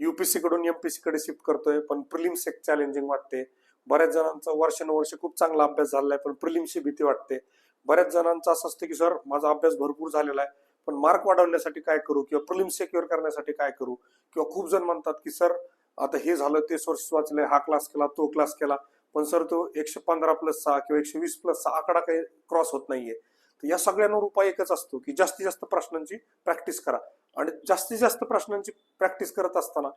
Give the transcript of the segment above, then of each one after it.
UPC कडून MPC कडे shift करतोय पण प्रिलिम्स एक चॅलेंजिंग वाटते. बऱ्याच जणांचा वर्षानुवर्ष खूप चांगला अभ्यास झालेला आहे पण प्रिलिम्सची भीती वाटते. बऱ्याच जणांचा असं असतं की सर माझा अभ्यास भरपूर झालेला आहे पण मार्क वाढवण्यासाठी काय करू? किंवा प्रिलिम्स सेक्युअर करण्यासाठी काय करू? किंवा खूप जण म्हणतात की सर आता हे झालं ते सोर्स वाचले हा क्लास केला तो क्लास केला पण सर तो एकशे पंधरा प्लस सहा किंवा एकशे वीस प्लस सहा आकडा काही क्रॉस होत नाहीये. तर या सगळ्यांवर उपाय एकच असतो की जास्तीत जास्त प्रश्नांची प्रॅक्टिस करा. आणि जास्तीत जास्त प्रश्नांची प्रॅक्टिस करत असताना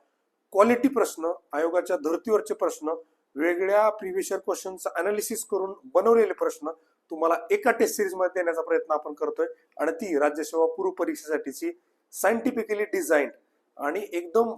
क्वालिटी प्रश्न आयोगाच्या धर्तीवरचे प्रश्न वेगळ्या प्रिव्हिशियर क्वेश्चनचं अनालिसिस करून बनवलेले प्रश्न तुम्हाला एका टेस्ट सिरीजमध्ये देण्याचा प्रयत्न आपण करतोय. आणि ती राज्यसेवा पूर्व परीक्षेसाठीची सायंटिफिकली डिझाईन आणि एकदम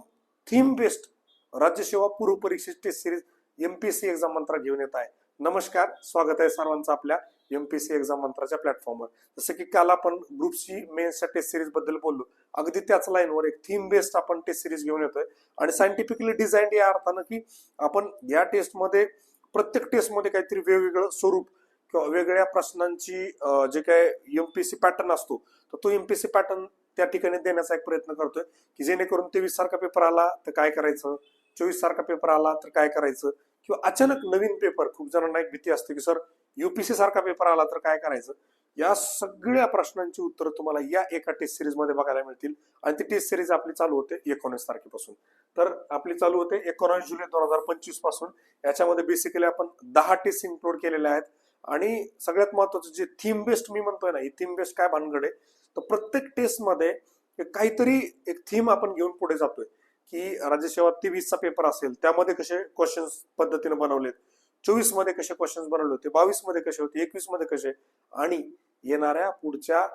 थीम बेस्ड राज्यसेवा पूर्व परीक्षेची test series MPSC exam mantra घेऊन येत आहे. नमस्कार स्वागत आहे सर्वांचं आपल्या एमपीएससी एक्झाम मंत्राच्या प्लॅटफॉर्मवर जसं की काल आपण ग्रुपची मेन्सच्या टेस्ट सिरीजबद्दल बोललो. अगदी त्याच लाईनवर एक थीम बेस्ड आपण टेस्ट सिरीज घेऊन येतोय. आणि सायंटिफिकली डिझाईन या अर्थानं की आपण या टेस्टमध्ये प्रत्येक टेस्टमध्ये काहीतरी वेगवेगळं स्वरूप किंवा वेगळ्या प्रश्नांची जे काय एमपीसी पॅटर्न असतो तर तो एमपीसी पॅटर्न त्या ठिकाणी देण्याचा एक प्रयत्न करतोय की जेणेकरून तेवीस सारखा पेपर आला तर काय करायचं? चोवीस सारखा पेपर आला तर काय करायचं? किंवा अचानक नवीन पेपर खूप जणांना एक भीती असते की सर युपीसी सारखा पेपर आला तर काय करायचं? या सगळ्या प्रश्नांची उत्तरं तुम्हाला या एका टेस्ट सिरीजमध्ये बघायला मिळतील. आणि ती टेस्ट सिरीज आपली चालू होते एकोणीस तारखेपासून. तर आपली चालू होते एकोणीस जुलै दोन हजार पंचवीसपासून. याच्यामध्ये बेसिकली आपण दहा टेस्ट इन्क्लूड केलेल्या आहेत. आणि सगळ्यात महत्वाचं जे थीम बेस्ड मी म्हणतोय ना ही थीम बेस्ड काय भानगड आहे? तर प्रत्येक टेस्टमध्ये काहीतरी एक थीम आपण घेऊन पुढे जातोय. की राज्यसेवा तेवीसचा पेपर असेल त्यामध्ये कसे क्वेश्चन्स पद्धतीने बनवलेत? चोवीसमध्ये कसे क्वेश्चन्स बनवले होते? बावीसमध्ये कसे होते? एकवीसमध्ये कसे? आणि येणाऱ्या पुढच्या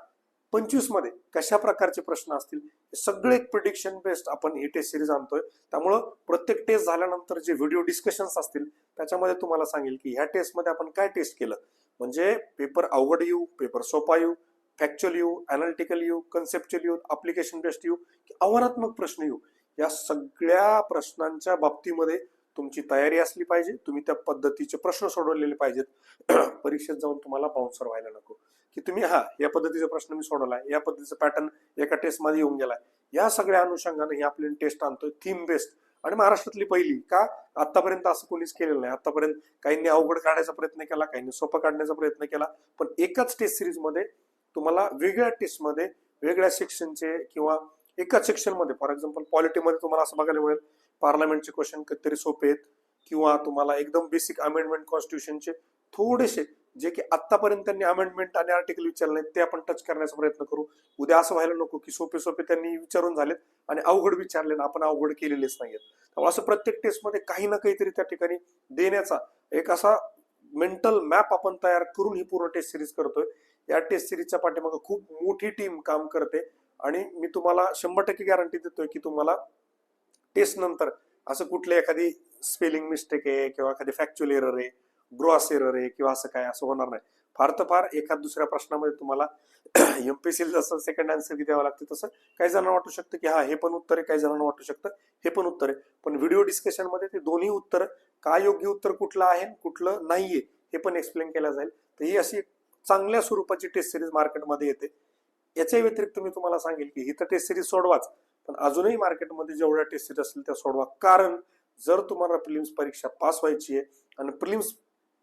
पंचवीसमध्ये कशा प्रकारचे प्रश्न असतील? हे सगळे एक प्रिडिक्शन बेस्ड आपण ही टेस्ट सिरीज आणतोय. त्यामुळं प्रत्येक टेस्ट झाल्यानंतर जे व्हिडिओ डिस्कशन्स असतील त्याच्यामध्ये तुम्हाला सांगेल की ह्या टेस्टमध्ये आपण काय टेस्ट केलं? म्हणजे पेपर अवघड येऊ पेपर सोपा येऊ फॅक्च्युअल येऊ अनालिटिकल येऊ कन्सेप्च्युअल येऊ अप्लिकेशन बेस्ड येऊ की आव्हानात्मक प्रश्न येऊ? या सगळ्या प्रश्नांच्या बाबतीमध्ये तुमची तयारी असली पाहिजे तुम्ही त्या पद्धतीचे प्रश्न सोडवलेले पाहिजेत. परीक्षेत जाऊन तुम्हाला बाउन्सर व्हायला नको. की तुम्ही हा या पद्धतीचा प्रश्न मी सोडवलाय या पद्धतीचा पॅटर्न एका टेस्टमध्ये येऊन गेलाय या सगळ्या अनुषंगाने ही आपली टेस्ट आणतोय थीम बेस्ड आणि महाराष्ट्रातली पहिली का? आतापर्यंत असं कोणीच केलेलं नाही. आतापर्यंत काहींनी अवघड काढायचा प्रयत्न केला काहींनी सोपं काढण्याचा प्रयत्न केला पण एकाच टेस्ट सिरीजमध्ये तुम्हाला वेगळ्या टेस्टमध्ये वेगळ्या सेक्शनचे किंवा एकाच सेक्शनमध्ये फॉर एक्झाम्पल पॉलिटीमध्ये तुम्हाला असं बघायला मिळेल पार्लमेंटचे क्वेश्चन कधीतरी सोपे आहेत किंवा तुम्हाला एकदम बेसिक अमेंडमेंट कॉन्स्टिट्यूशनचे थोडेसे जे की आतापर्यंत त्यांनी अमेंडमेंट आणि आर्टिकल विचारले नाहीत, ते आपण टच करण्याचा प्रयत्न करू. उद्या असं व्हायला नको की सोपे सोपे त्यांनी विचारून झालेत आणि अवघड विचारले ना आपण अवघड केलेलेच नाहीयेत. त्यामुळे असं प्रत्येक टेस्टमध्ये काही ना काहीतरी त्या ठिकाणी देण्याचा एक असा मेंटल मॅप आपण तयार करून ही पूर्ण टेस्ट सिरीज करतोय. या टेस्ट सिरीजच्या पाठीमागे खूप मोठी टीम काम करते. आणि मी तुम्हाला शंभर टक्के गॅरंटी देतोय की तुम्हाला टेस्ट नंतर असं कुठले एखादी स्पेलिंग मिस्टेक आहे किंवा एखादी फॅक्च्युअल एरर आहे ग्रॉस एरर आहे किंवा असं काय असं होणार नाही. फार तर फार एखाद दुसऱ्या प्रश्नामध्ये तुम्हाला एमपीसी जसं सेकंड आन्सर द्यावं लागतं तसं काही जणांना वाटू शकतं की हा हे पण उत्तर आहे काही जणांना वाटू शकतं हे पण उत्तर आहे. पण व्हिडिओ डिस्कशनमध्ये ते दोन्ही उत्तर काय योग्य उत्तर कुठलं आहे कुठलं नाहीये हे पण एक्सप्लेन केलं जाईल. तर ही अशी चांगल्या स्वरूपाची टेस्ट सिरीज मार्केटमध्ये येते. याच्या व्यतिरिक्त मी तुम्हाला सांगेल की ही तर टेस्ट सिरीज सोडवाच. पण अजूनही मार्केटमध्ये जेवढ्या टेस्ट असतील त्या सोडवा. कारण जर तुम्हाला प्रिलिम्स परीक्षा पास व्हायची आहे आणि प्रिलिम्स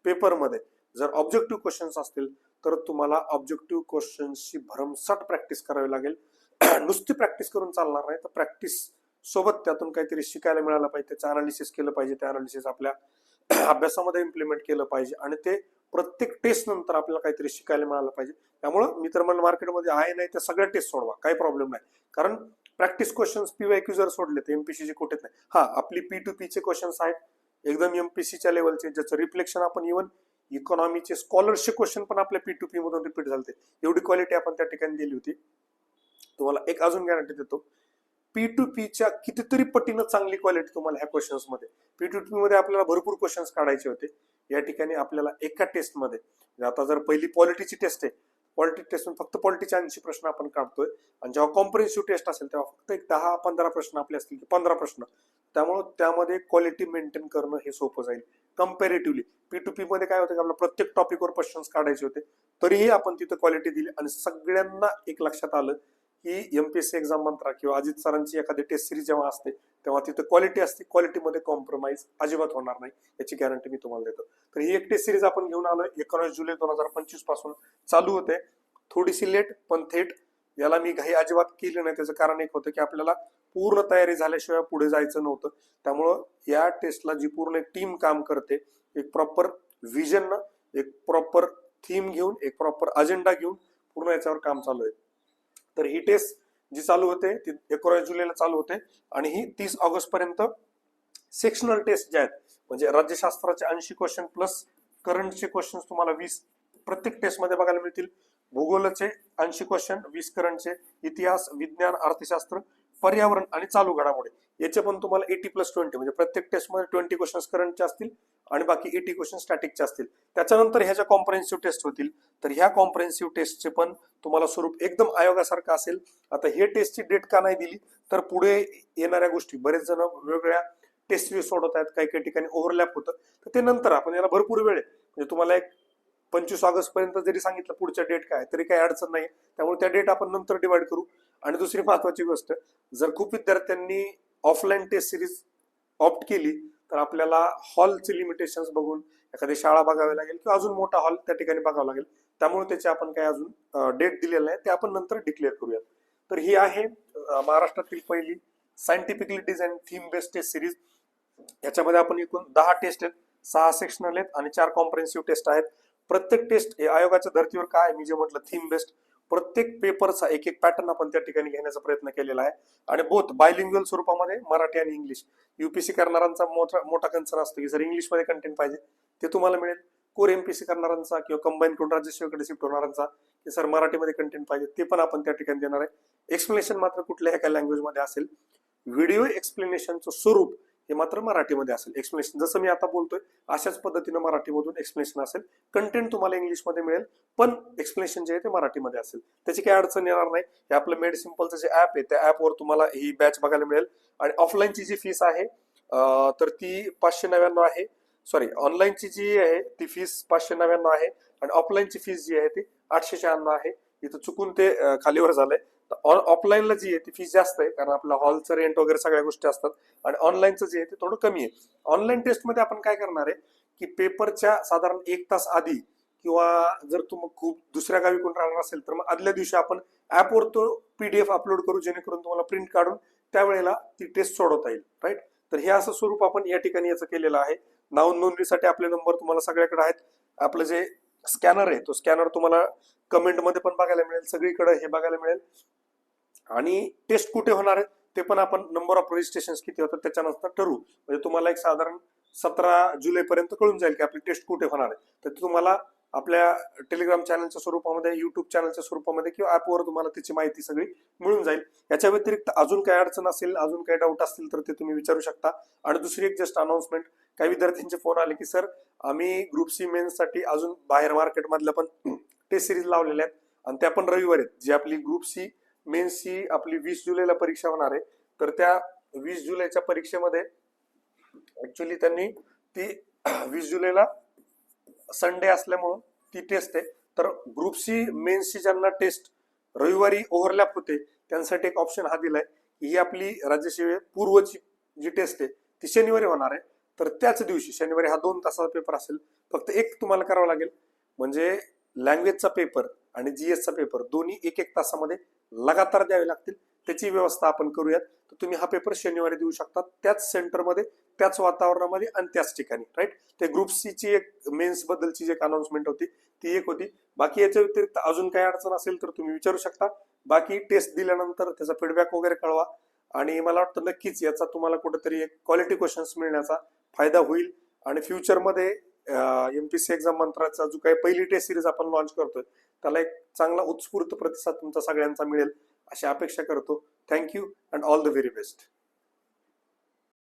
पेपरमध्ये जर ऑब्जेक्टिव्ह क्वेश्चन्स असतील तर तुम्हाला ऑब्जेक्टिव्ह क्वेश्चन्सची भरमसाठ प्रॅक्टिस करावी लागेल. नुसती प्रॅक्टिस करून चालणार नाही तर प्रॅक्टिस सोबत त्यातून काहीतरी शिकायला मिळालं पाहिजे त्याचं अनालिसिस केलं पाहिजे त्या अनालिसिस आपल्या अभ्यासामध्ये इम्प्लिमेंट केलं पाहिजे आणि ते प्रत्येक टेस्ट नंतर आपल्याला काहीतरी शिकायला मिळालं पाहिजे. त्यामुळं मी तर म्हणलं मार्केटमध्ये आहे नाही त्या सगळ्या टेस्ट सोडवा. काही प्रॉब्लेम नाही. कारण प्रॅक्टिस क्वेश्चन्स पीवायक्यू जर सोडले तर एमपीसीचे कुठेच नाही. हा आपली पी टू पीचे क्वेश्चन्स आहेत. एकदम एमपीसीच्या लेवलचे ज्याचं रिफ्लेक्शन आपण इव्हन इकॉनॉमीचे स्कॉलरशिप क्वेश्चन पण आपल्या पी टू पी मधून रिपीट झाले एवढी क्वालिटी आपण त्या ठिकाणी दिली होती. तुम्हाला एक अजून गॅरंटी देतो. पी टू पीच्या कितीतरी पटीनं चांगली क्वालिटी तुम्हाला ह्या क्वेश्चन्समध्ये. पी टू पी मध्ये आपल्याला भरपूर क्वेश्चन्स काढायचे होते. या ठिकाणी आपल्याला एका टेस्टमध्ये आता जर पहिली पॉलिटीची टेस्ट आहे पॉलिटी टेस्ट फक्त पॉलिटीचे ऐंशी प्रश्न आपण काढतोय. आणि जेव्हा कॉम्प्रिहेन्सिव्ह टेस्ट असेल तेव्हा फक्त एक दहा पंधरा प्रश्न आपले असतील की पंधरा प्रश्न. त्यामुळं त्यामध्ये क्वालिटी मेंटेन करणं हे सोपं जाईल. कम्पॅरेटिव्हली पी टू पी मध्ये काय होतं की आपल्याला प्रत्येक टॉपिकवर क्वेश्चन्स काढायचे होते. तरीही आपण तिथं क्वालिटी दिली आणि सगळ्यांना एक लक्षात आलं ही एमपीएससी एक्झाम मंत्रा किंवा अजित सरांची एखादी टेस्ट सिरीज जेव्हा असते तेव्हा तिथे क्वालिटी असते. क्वालिटीमध्ये कॉम्प्रोमाइज अजिबात होणार नाही याची गॅरंटी मी तुम्हाला देतो. तर ही एक टेस्ट सिरीज आपण घेऊन आलो एकोणीस जुलै दोन हजार पंचवीसपासून चालू होते. थोडीशी लेट पण थेट याला मी काही अजिबात केली नाही. त्याचं कारण एक होतं की आपल्याला पूर्ण तयारी झाल्याशिवाय पुढे जायचं नव्हतं. त्यामुळं या टेस्टला जी पूर्ण एक टीम काम करते एक प्रॉपर विजन एक प्रॉपर थीम घेऊन एक प्रॉपर अजेंडा घेऊन पूर्ण याच्यावर काम चालू आहे. तर ही टेस्ट जी चालू होते ती एकोणीस जुलैला चालू होते आणि ही तीस ऑगस्ट पर्यंत सेक्शनल टेस्ट ज्या आहेत म्हणजे राज्यशास्त्राचे ऐंशी क्वेश्चन प्लस करंटचे क्वेश्चन तुम्हाला वीस प्रत्येक टेस्टमध्ये बघायला मिळतील. भूगोलचे ऐंशी क्वेश्चन वीस करंटचे इतिहास विज्ञान अर्थशास्त्र पर्यावरण आणि चालू घडामोडी. याचे पण तुम्हाला एटी प्लस ट्वेंटी म्हणजे प्रत्येक टेस्टमध्ये ट्वेंटी क्वेश्चन करंटचे असतील आणि बाकी एटी क्वेश्चन स्टॅटिकचे असतील. त्याच्यानंतर ह्या ज्या कॉम्प्रेन्सिव्ह टेस्ट होतील तर ह्या कॉम्प्रेन्सिव्ह टेस्टचे पण तुम्हाला स्वरूप एकदम आयोगासारखं असेल. आता हे टेस्टची डेट का नाही दिली तर पुढे येणाऱ्या गोष्टी बरेच जण वेगवेगळ्या टेस्ट सोडवत आहेत काही काही ठिकाणी ओव्हरलॅप होतं. तर ते नंतर आपण याला भरपूर वेळ आहे. म्हणजे तुम्हाला एक पंचवीस ऑगस्ट पर्यंत जरी सांगितलं पुढच्या डेट काय तरी काही अडचण नाही. त्यामुळे त्या डेट आपण नंतर डिवाइड करू. आणि दुसरी महत्वाची गोष्ट जर खूप विद्यार्थ्यांनी ऑफलाईन टेस्ट सिरीज ऑप्ट केली तर आपल्याला हॉलचे लिमिटेशन्स बघून एखादी शाळा बघावी लागेल किंवा अजून मोठा हॉल त्या ठिकाणी बघावा लागेल. त्यामुळे त्याचे आपण काही अजून डेट दिलेलं नाही. ते आपण नंतर डिक्लेअर करूयात. तर ही आहे महाराष्ट्रातील पहिली scientifically design theme based test series याच्यामध्ये आपण एकूण दहा टेस्ट आहेत. सहा सेक्शनल आहेत आणि चार कॉम्प्रेन्सिव्ह टेस्ट आहेत. प्रत्येक टेस्ट हे आयोगाच्या धर्तीवर काय मी जे म्हटलं थीम बेस्ड प्रत्येक पेपरचा एक एक पॅटर्न आपण त्या ठिकाणी घेण्याचा प्रयत्न केलेला आहे. आणि बोथ बायलिंग्युअल स्वरूपामध्ये मराठी आणि इंग्लिश युपीसी करणाऱ्यांचा मोठा मोठा कन्सर्न असतो की जर इंग्लिशमध्ये कंटेंट पाहिजे ते तुम्हाला मिळेल. कोर एमपीसी करणाऱ्यांचा किंवा कंबाईन करून राज्यसेवेकडे शिफ्ट होणाऱ्यांचा की सर मराठीमध्ये कंटेंट पाहिजे ते पण आपण त्या ठिकाणी देणार आहे. एक्सप्लेनेशन मात्र कुठल्या एका लँग्वेजमध्ये असेल. व्हिडिओ एक्सप्लेनेशनचं स्वरूप हे मात्र मराठीमध्ये असेल. एक्सप्लेनेशन जसं मी आता बोलतोय अशाच पद्धतीनं मराठीमधून एक्सप्लेनेशन असेल. कंटेंट तुम्हाला इंग्लिशमध्ये मिळेल पण एक्सप्लेनेशन जे आहे ते मराठीमध्ये असेल. त्याची काही अडचण येणार नाही. हे आपलं मेड सिम्पलचं जे ऍप आहे त्या ऍपवर तुम्हाला ही बॅच बघायला मिळेल. आणि ऑफलाईनची जी फीस आहे तर ती पाचशे नव्याण्णव आहे. सॉरी ऑनलाईनची जी आहे ती फीस पाचशे नव्याण्णव आहे. आणि ऑफलाईनची फीस जी आहे ती आठशे शहाण्णव आहे. इथं चुकून ते खालीवर झालंय. ऑफलाईनला जी आहे ती फीस जास्त आहे कारण आपला हॉलचं रेंट वगैरे सगळ्या गोष्टी असतात. आणि ऑनलाईनचं जे आहे ते थोडं कमी आहे. ऑनलाईन टेस्टमध्ये आपण काय करणार आहे की पेपरच्या साधारण एक तास आधी किंवा जर तुम्ही खूप दुसऱ्या गावी कोण राहणार असेल तर मग आदल्या दिवशी आपण ऍपवर तो पीडीएफ अपलोड करू जेणेकरून तुम्हाला प्रिंट काढून त्यावेळेला ती टेस्ट सोडवता येईल. राईट तर हे असं स्वरूप आपण या ठिकाणी याचं केलेलं आहे. नाव नोंदणीसाठी आपले नंबर तुम्हाला सगळ्याकडे आहेत. आपलं जे स्कॅनर आहे तो स्कॅनर तुम्हाला कमेंटमध्ये पण बघायला मिळेल. सगळीकडे हे बघायला मिळेल. आणि टेस्ट कुठे होणार आहे ते पण आपण नंबर ऑफ रजिस्ट्रेशन किती होतात त्याच्यानंतर ठरवू. म्हणजे तुम्हाला एक साधारण सतरा जुलै पर्यंत कळून जाईल की आपली टेस्ट कुठे होणार आहे. तर ते तुम्हाला आपल्या टेलिग्राम चॅनलच्या स्वरूपामध्ये युट्यूब चॅनलच्या स्वरूपामध्ये किंवा ऍपवर तुम्हाला त्याची माहिती सगळी मिळून जाईल. याच्या व्यतिरिक्त अजून काय अडचण असेल अजून काही डाऊट असतील तर ते तुम्ही विचारू शकता. आणि दुसरी एक जस्ट अनाउन्समेंट काही विद्यार्थ्यांचे फोन आले की सर आम्ही ग्रुप सी मेन्ससाठी अजून बाहेर मार्केटमधल्या पण टेस्ट सिरीज लावलेल्या आहेत. आणि त्या पण रविवार आहेत. जी आपली ग्रुप सी मेन्सची आपली वीस जुलैला परीक्षा होणार आहे. तर त्या वीस जुलैच्या परीक्षेमध्ये ऍक्च्युली त्यांनी ती वीस जुलैला संडे असल्यामुळं ती टेस्ट आहे. तर ग्रुप सी मेन्सची ज्यांना टेस्ट रविवारी ओव्हरलॅप होते त्यांसाठी एक ऑप्शन हा दिलाय ही आपली राज्यसेवे पूर्वची जी टेस्ट आहे ती शनिवारी होणार आहे. तर त्याच दिवशी शनिवारी हा दोन तासाचा पेपर असेल फक्त एक तुम्हाला करावं लागेल. म्हणजे लँग्वेजचा पेपर आणि जीएसचा पेपर दोन्ही एक एक तासामध्ये लगातार द्यावे लागतील. त्याची व्यवस्था आपण करूयात. तर तुम्ही हा पेपर शनिवारी देऊ शकता. त्याच सेंटरमध्ये त्याच वातावरणामध्ये आणि त्याच ठिकाणी राईट ते ग्रुप सी ची एक मेन्स बद्दलची जी एक अनाउन्समेंट होती ती एक होती. बाकी याच्या व्यतिरिक्त अजून काही अडचण असेल तर तुम्ही विचारू शकता. बाकी टेस्ट दिल्यानंतर त्याचा फीडबॅक वगैरे कळवा. आणि मला वाटतं नक्कीच याचा तुम्हाला कुठेतरी एक क्वालिटी क्वेश्चन्स मिळण्याचा फायदा होईल. आणि फ्युचरमध्ये एमपीसी एक्झाम मंत्राचा जो काही पहिली टेस्ट सिरीज आपण लॉन्च करतोय त्याला एक चांगला उत्स्फूर्त प्रतिसाद तुमचा सगळ्यांचा मिळेल अशी अपेक्षा करतो. Thank you and all the very best